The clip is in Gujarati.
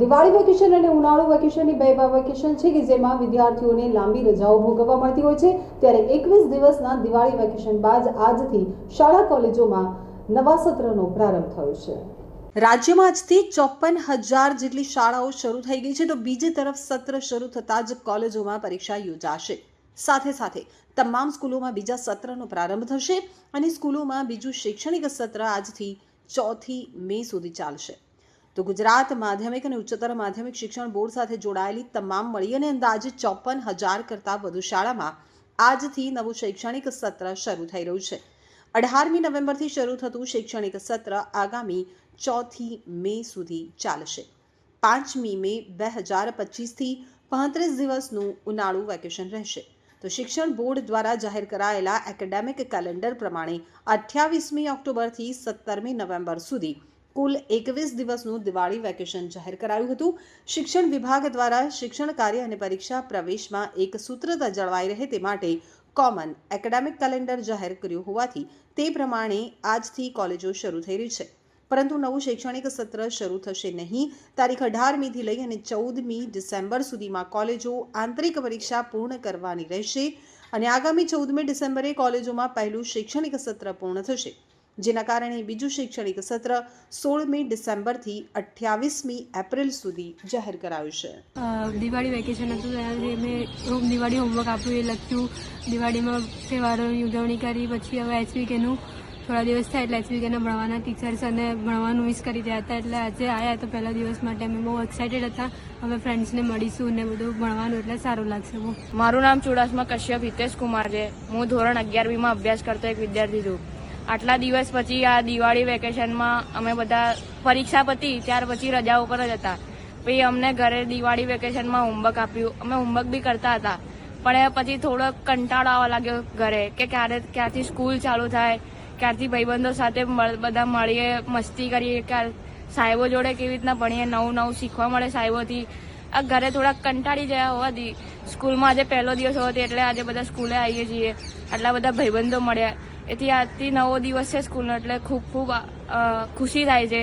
દિવાળી વેકેશન અને ઉનાળુ વેકેશનની બે એવા વેકેશન છે કે જેમાં વિદ્યાર્થીઓને લાંબી રજાઓ ભોગવવા મળતી હોય છે. ત્યારે એકવીસ દિવસના દિવાળી વેકેશન બાદ આજથી શાળા કોલેજોમાં નવા સત્રનો પ્રારંભ થયો છે. રાજ્યમાં આજથી ચોપન હજાર જેટલી શાળાઓ શરૂ થઈ ગઈ છે તો બીજી તરફ સત્ર શરૂ થતાં જ કોલેજોમાં પરીક્ષા યોજાશે. સાથે સાથે તમામ સ્કૂલોમાં બીજા સત્રનો પ્રારંભ થશે અને સ્કૂલોમાં બીજું શૈક્ષણિક સત્ર આજથી ચોથી મે સુધી ચાલશે. તો ગુજરાત માધ્યમિક અને ઉચ્ચતર માધ્યમિક શિક્ષણ બોર્ડ સાથે જોડાયેલી તમામ મળી અને અંદાજે ચોપન હજાર કરતાં વધુ શાળામાં આજથી નવું શૈક્ષણિક સત્ર શરૂ થઈ રહ્યું છે. અઢારમી નવેમ્બરથી શરૂ થતું શૈક્ષણિક સત્ર આગામી ચોથી મે સુધી ચાલશે. પાંચમી મે બે હજાર પચીસથી પાંત્રીસ દિવસનું ઉનાળુ વેકેશન રહેશે. તો શિક્ષણ બોર્ડ દ્વારા જાહેર કરાયેલા એકેડેમિક કેલેન્ડર પ્રમાણે અઠ્યાવીસમી ઓક્ટોબરથી સત્તરમી નવેમ્બર સુધી કુલ એકવીસ દિવસનું દિવાળી વેકેશન જાહેર કરાયું હતું. શિક્ષણ વિભાગ દ્વારા શિક્ષણ કાર્ય અને પરીક્ષા પ્રવેશમાં એક સૂત્રતા જળવાઈ રહે તે માટે કોમન એકેડેમિક કેલેન્ડર જાહેર કર્યું હોવાથી તે પ્રમાણે આજથી કોલેજો શરૂ થઈ રહી છે. પરંતુ નવું શૈક્ષણિક સત્ર શરૂ થશે નહીં. તારીખ અઢારમીથી લઈ અને ચૌદમી ડિસેમ્બર સુધીમાં કોલેજો આંતરિક પરીક્ષા પૂર્ણ કરવાની રહેશે અને આગામી ચૌદમી ડિસેમ્બરે કોલેજોમાં પહેલું શૈક્ષણિક સત્ર પૂર્ણ થશે. જેના કારણે બીજું શૈક્ષણિક સત્ર સોળમી ડિસેમ્બરથી અઠ્યાવીસમી એપ્રિલ સુધી જાહેર કરાયું છે. દિવાળી વેકેશન હતું ત્યારે મેં હોમ દિવાળી હોમવર્ક આપ્યું એ લખ્યું. દિવાળીમાં તહેવારોની ઉજવણી કરી પછી હવે એચવીકેનું થોડા દિવસ થયા એટલે એચવીકેના ભણવાના ટીચર્સ અને ભણવાનું મિસ કરી રહ્યા હતા. એટલે આજે આવ્યા તો પહેલા દિવસ માટે અમે બહુ એક્સાઇટેડ હતા. અમે ફ્રેન્ડ્સને મળીશું ને બધું ભણવાનું એટલે સારું લાગશે બહુ. મારું નામ ચુડાસમા કશ્યપ હિતેશ કુમાર છે. હું ધોરણ અગિયાર બીમાં અભ્યાસ કરતો એક વિદ્યાર્થી છું. આટલા દિવસ પછી આ દિવાળી વેકેશનમાં અમે બધા પરીક્ષા પતી, ત્યાર પછી રજા ઉપર જ હતા. પછી અમને ઘરે દિવાળી વેકેશનમાં હોમવર્ક આપ્યું. અમે હોમવર્ક બી કરતા હતા. પણ એ પછી થોડો કંટાળો આવવા લાગ્યો ઘરે કે ક્યારે, ક્યારથી સ્કૂલ ચાલુ થાય, ક્યારથી ભાઈબંધો સાથે બધા મળીએ, મસ્તી કરીએ, ક્યારે સાહેબો જોડે કેવી રીતના ભણીએ, નવું નવું શીખવા મળે સાહેબોથી. આ ઘરે થોડા કંટાળી ગયા હોવાથી સ્કૂલમાં આજે પહેલો દિવસ હોવાથી એટલે આજે બધા સ્કૂલે આવીએ છીએ. આટલા બધા ભાઈબંધો મળ્યા. એથી આજથી નવો દિવસ છે સ્કૂલનો એટલે ખૂબ ખૂબ ખુશી થાય છે.